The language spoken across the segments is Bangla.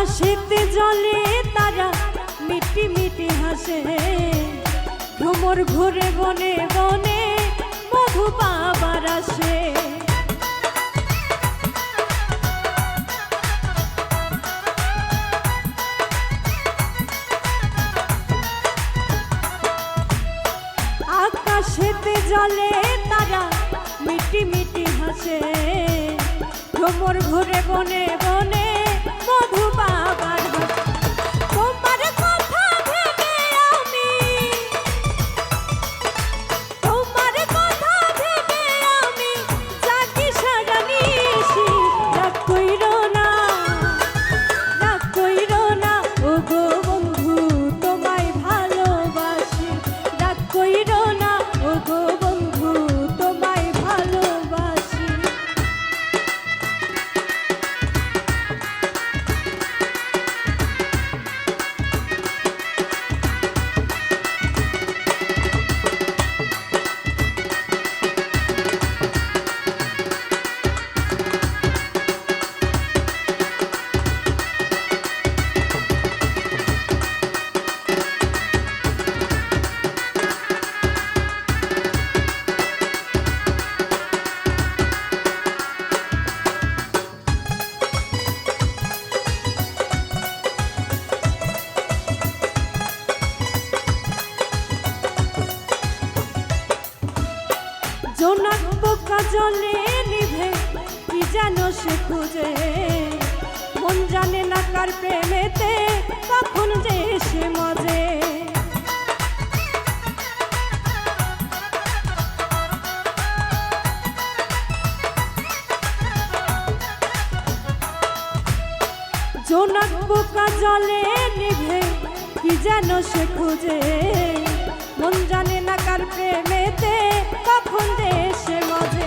আকাশেতে জলে তারা মিটি মিটি হাসে। ভ্রমর ঘুরে বনে বনে মধু পাবার আসে। আকাশেতে জলে তারা মিটি মিটি হাসে। ভ্রমর ঘুরে বনে বনে মধু বাবার যেন সে খুঁজে। মন জানে না কার প্রেমেতে, কখন যে সে মজে। জোনাক পোকা জলে নিভে, কি যেন সে খুঁজে। মন জানে না কার প্রেমেতে, কখন যে সে মজে।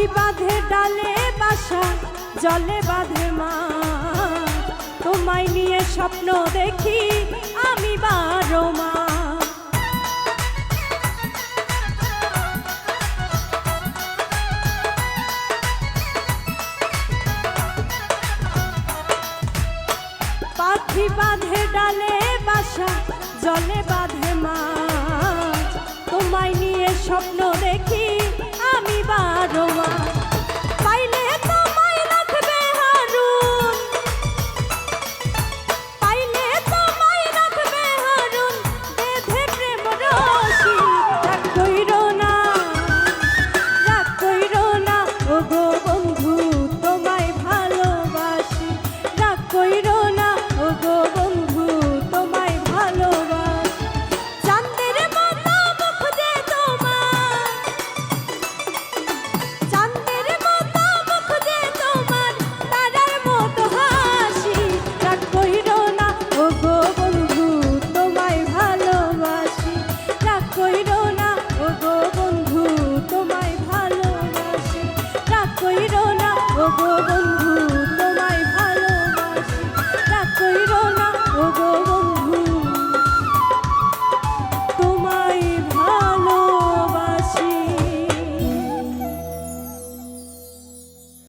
পাখি বাঁধে ডালে বাসা, জলে বাঁধে মা। তোমায় নিয়ে স্বপ্ন দেখি আমি বারো মা। বাঁধে ডালে বাসা, জলে বা